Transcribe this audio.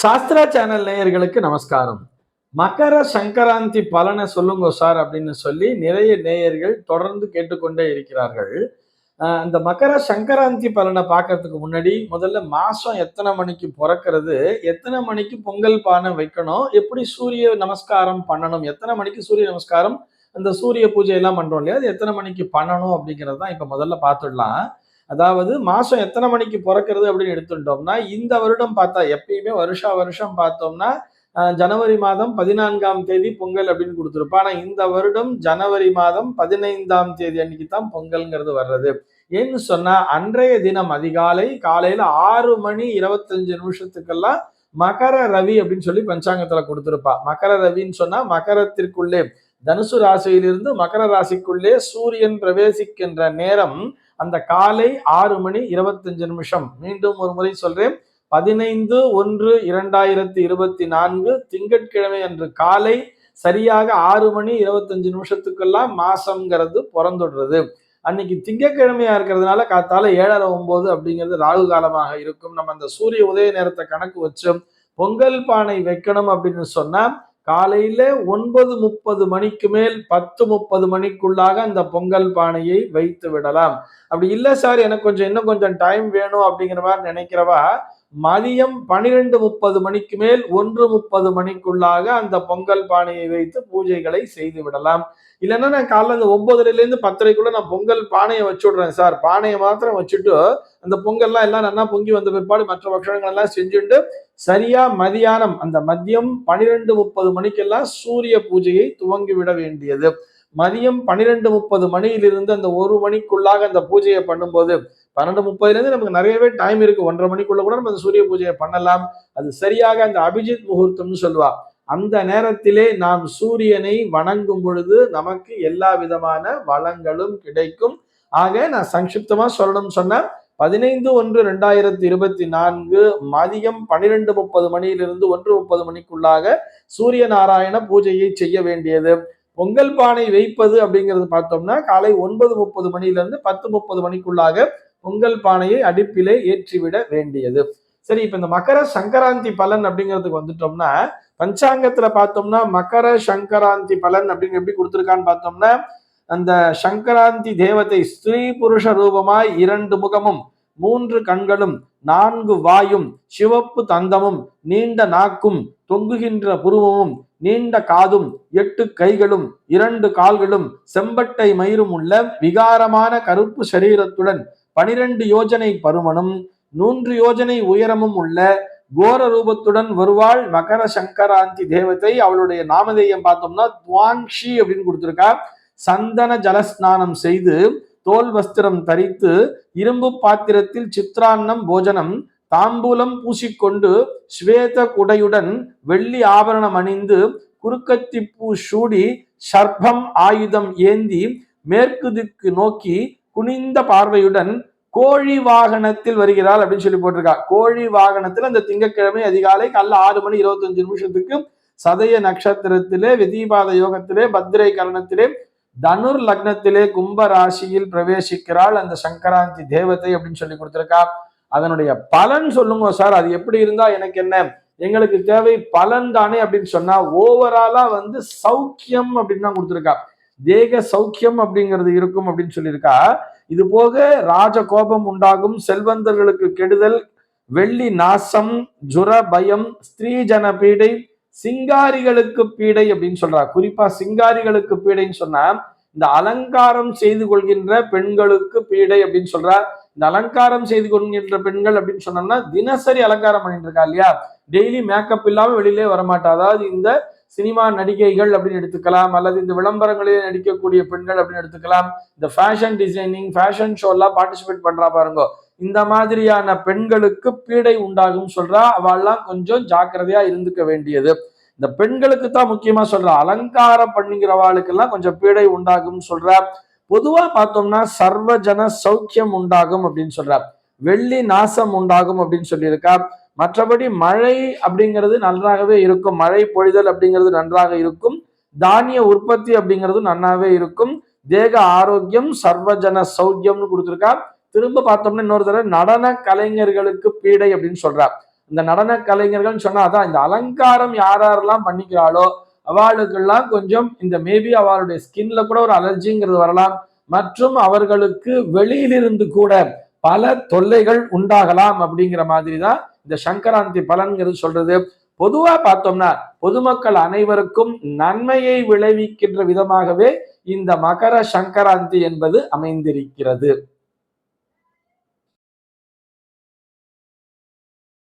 Sastra channel நேயர்களுக்கு நமஸ்காரம். மகர சங்கராந்தி பலனை சொல்லுங்க சார் அப்படின்னு சொல்லி நிறைய நேயர்கள் தொடர்ந்து கேட்டுக்கொண்டே இருக்கிறார்கள். அந்த இந்த மகர சங்கராந்தி பலனை பார்க்கறதுக்கு முன்னாடி முதல்ல மாசம் எத்தனை மணிக்கு பிறக்கிறது எத்தனை மணிக்கு பொங்கல் பானை வைக்கணும் எப்படி சூரிய நமஸ்காரம் பண்ணணும் எத்தனை மணிக்கு சூரிய நமஸ்காரம் அந்த சூரிய பூஜை எல்லாம் பண்றோம் இல்லையா அது எத்தனை மணிக்கு பண்ணணும் அப்படிங்கிறது தான் இப்ப முதல்ல பார்த்துடலாம். அதாவது மாதம் எத்தனை மணிக்கு பிறக்கிறது அப்படின்னு எடுத்துட்டோம்னா இந்த வருடம் பார்த்தா எப்பயுமே வருஷா வருஷம் பார்த்தோம்னா ஜனவரி மாதம் பதினான்காம் தேதி பொங்கல் அப்படின்னு கொடுத்துருப்பா ஆனால் இந்த வருடம் ஜனவரி மாதம் பதினைந்தாம் தேதி அன்னைக்கு தான் பொங்கல்ங்கிறது வர்றது. ஏன்னு சொன்னால் அன்றைய தினம் அதிகாலை காலையில் ஆறு மணி இருபத்தஞ்சு நிமிஷத்துக்கெல்லாம் மகர ரவி அப்படின்னு சொல்லி பஞ்சாங்கத்தில் கொடுத்துருப்பா. மகர ரவின்னு சொன்னால் மகரத்திற்குள்ளே தனுசு ராசியிலிருந்து மகர ராசிக்குள்ளே சூரியன் பிரவேசிக்கின்ற நேரம் அந்த காலை ஆறு மணி இருபத்தஞ்சு நிமிஷம். மீண்டும் ஒரு முறை சொல்றேன். பதினைந்து ஒன்று இரண்டாயிரத்தி இருபத்தி நான்கு திங்கட்கிழமை அன்று காலை சரியாக ஆறு மணி இருபத்தஞ்சு நிமிஷத்துக்கெல்லாம் மாசம்ங்கிறது பிறந்துடுறது. அன்னைக்கு திங்கக்கிழமையா இருக்கிறதுனால காத்தால ஏழரை ஒன்பது அப்படிங்கிறது ராகு காலமாக இருக்கும். நம்ம அந்த சூரிய உதய நேரத்தை கணக்கு வச்சு பொங்கல் பானை வைக்கணும் அப்படின்னு சொன்னா காலையில ஒன்பது முப்பது மணிக்கு மேல் பத்து முப்பது மணிக்குள்ளாக அந்த பொங்கல் பானையை வைத்து விடலாம். அப்படி இல்லை சார் எனக்கு கொஞ்சம் இன்னும் கொஞ்சம் டைம் வேணும் அப்படிங்கிற மாதிரி நினைக்கிறவா மதியம் பனிரெண்டு முப்பது மணிக்கு மேல் ஒன்று முப்பது மணிக்குள்ளாக அந்த பொங்கல் பானையை வைத்து பூஜைகளை செய்து விடலாம். இல்லைன்னா நான் காலைல இந்த ஒன்பதுலேருந்து பத்தரைக்குள்ள நான் பொங்கல் பானையை வச்சு விடுறேன் சார். பானையை மாத்திரம் வச்சுட்டு அந்த பொங்கல்லாம் எல்லாம் நல்லா பொங்கி வந்த பிற்பாடு மற்ற பட்சணங்கள் எல்லாம் செஞ்சுட்டு சரியா மதியானம் அந்த மதியம் பனிரெண்டு முப்பது மணிக்கெல்லாம் சூரிய பூஜையை துவங்கி விட வேண்டியது. மதியம் பன்னிரெண்டு முப்பது மணியிலிருந்து அந்த ஒரு மணிக்குள்ளாக அந்த பூஜையை பண்ணும்போது பன்னெண்டு முப்பதுலேருந்து நமக்கு நிறையவே டைம் இருக்குது ஒன்றரை மணிக்குள்ளே கூட நம்ம அந்த சூரிய பூஜையை பண்ணலாம். அது சரியாக அந்த அபிஜித் முகூர்த்தம்னு சொல்லுவா. அந்த நேரத்திலே நாம் சூரியனை வணங்கும் பொழுது நமக்கு எல்லா விதமான வளங்களும் கிடைக்கும். ஆக நான் சங்கிப்தமாக சொல்லணும்னு சொன்னேன் பதினைந்து ஒன்று ரெண்டாயிரத்தி இருபத்தி நான்கு மதியம் பன்னிரெண்டு முப்பது மணியிலிருந்து ஒன்று முப்பது மணிக்குள்ளாக சூரிய நாராயண பூஜையை செய்ய வேண்டியது. பொங்கல் பானை வைப்பது அப்படிங்கிறது பார்த்தோம்னா காலை ஒன்பது முப்பது மணியிலிருந்து பத்து முப்பது மணிக்குள்ளாக பொங்கல் பானையை அடுப்பிலே ஏற்றிவிட வேண்டியது. சரி இப்ப இந்த மகர சங்கராந்தி பலன் அப்படிங்கிறதுக்கு வந்துட்டோம்னா பஞ்சாங்கத்துல பார்த்தோம்னா மகர சங்கராந்தி பலன் அப்படின்னு எப்படி கொடுத்துருக்கான்னு பார்த்தோம்னா அந்த சங்கராந்தி தேவதை ஸ்திரீ புருஷ ரூபமாய் இரண்டு முகமும் மூன்று கண்களும் நான்கு வாயும் சிவப்பு தந்தமும் நீண்ட நாக்கும் தொங்குகின்ற புருவமும் நீண்ட காதும் எட்டு கைகளும் இரண்டு கால்களும் செம்பட்டை மயிரும் உள்ள விகாரமான கருப்பு சரீரத்துடன் பனிரெண்டு யோஜனை பருமனும் நூன்று யோஜனை உயரமும் உள்ள கோர ரூபத்துடன் வருவாள் மகர சங்கராந்தி தேவத்தை அவளுடைய நாமதேயம் பார்த்தோம்னா துவாங்ஷி அப்படின்னு கொடுத்துருக்கா. சந்தன ஜலஸ்நானம் செய்து தோல் வஸ்திரம் தரித்து இரும்பு பாத்திரத்தில் சித்ரான்னம் போஜனம் தாம்பூலம் பூசிக்கொண்டு ஸ்வேத குடையுடன் வெள்ளி ஆபரணம் அணிந்து குறுக்கத்தி பூ சூடி சர்ப்பம் ஆயுதம் ஏந்தி மேற்கு திக்கு நோக்கி குனிந்த பார்வையுடன் கோழி வாகனத்தில் வருகிறாள் அப்படின்னு சொல்லி போட்டிருக்கா. கோழி வாகனத்தில் அந்த திங்கட்கிழமை அதிகாலை காலைல ஆறு மணி இருபத்தஞ்சு நிமிஷத்துக்கு சதய நட்சத்திரத்திலே விதிபாத யோகத்திலே பத்திரை கரணத்திலே தனுர் லக்னத்திலே கும்ப ராசியில் பிரவேசிக்கிறாள் அந்த சங்கராந்தி தேவதை அப்படின்னு சொல்லி கொடுத்திருக்கா. அதனுடைய பலன் சொல்லுங்க சார் அது எப்படி இருந்தா எனக்கு என்ன? எங்களுக்கு தேவை பலன் தானே அப்படின்னு சொன்னா ஓவராலா வந்து சௌக்கியம் அப்படின்னு தான் கொடுத்துருக்கா. தேக சௌக்கியம் அப்படிங்கிறது இருக்கும் அப்படின்னு சொல்லியிருக்கா. இது போக ராஜ கோபம் உண்டாகும் செல்வந்தர்களுக்கு கெடுதல் வெள்ளி நாசம் ஜுர பயம் ஸ்திரீஜன பீடை சிங்காரிகளுக்கு பீடை அப்படின்னு சொல்றா. குறிப்பா சிங்காரிகளுக்கு பீடைன்னு சொன்னா இந்த அலங்காரம் செய்து கொள்கின்ற பெண்களுக்கு பீடை அப்படின்னு சொல்றா. இந்த அலங்காரம் செய்து கொள்கின்ற பெண்கள் அப்படின்னு சொன்னோம்னா தினசரி அலங்காரம் பண்ணிட்டு இருக்கா இல்லையா? டெய்லி மேக்கப் இல்லாமல் வெளியிலே வரமாட்டா. அதாவது இந்த சினிமா நடிகைகள் அப்படின்னு எடுத்துக்கலாம். அல்லது இந்த விளம்பரங்களில் நடிக்கக்கூடிய பெண்கள் அப்படின்னு எடுத்துக்கலாம். இந்த ஃபேஷன் டிசைனிங் ஃபேஷன் ஷோலாம் பார்ட்டிசிபேட் பண்றா பாருங்க. இந்த மாதிரியான பெண்களுக்கு பீடை உண்டாகும் சொல்றா. அவெல்லாம் கொஞ்சம் ஜாக்கிரதையா இருந்துக்க வேண்டியது. இந்த பெண்களுக்கு தான் முக்கியமா சொல்ற. அலங்காரம் பண்ணுங்கிறவாளுக்கெல்லாம் கொஞ்சம் பீடை உண்டாகும் சொல்றா. பொதுவா பார்த்தோம்னா சர்வஜன சௌக்கியம் உண்டாகும் அப்படின்னு சொல்றா. வெள்ளி நாசம் உண்டாகும் அப்படின்னு சொல்லியிருக்கா. மற்றபடி மழை அப்படிங்கிறது நன்றாகவே இருக்கும். மழை பொழிதல் அப்படிங்கிறது நன்றாக இருக்கும். தானிய உற்பத்தி அப்படிங்கிறது நன்னாவே இருக்கும். தேக ஆரோக்கியம் சர்வஜன சௌக்கியம்னு கொடுத்துருக்கா. திரும்ப பார்த்தோம்னா இன்னொரு தடவை நடன கலைஞர்களுக்கு பீடை அப்படின்னு சொல்றா. இந்த நடன கலைஞர்கள்னு சொன்னா அதான் இந்த அலங்காரம் யார் யாரெல்லாம் பண்ணிக்கிறாளோ அவளுக்கெல்லாம் கொஞ்சம் இந்த மேபி அவளுடைய ஸ்கின்ல கூட ஒரு அலர்ஜிங்கிறது வரலாம். மற்றும் அவர்களுக்கு வெளியிலிருந்து கூட பல தொல்லைகள் உண்டாகலாம் அப்படிங்கிற மாதிரி தான் இந்த சங்கராந்தி பலன்கிறது சொல்றது பொதுவா பார்த்தோம்னா பொதுமக்கள் அனைவருக்கும் நன்மையை விளைவிக்கின்ற விதமாகவே இந்த மகர சங்கராந்தி என்பது அமைந்திருக்கிறது.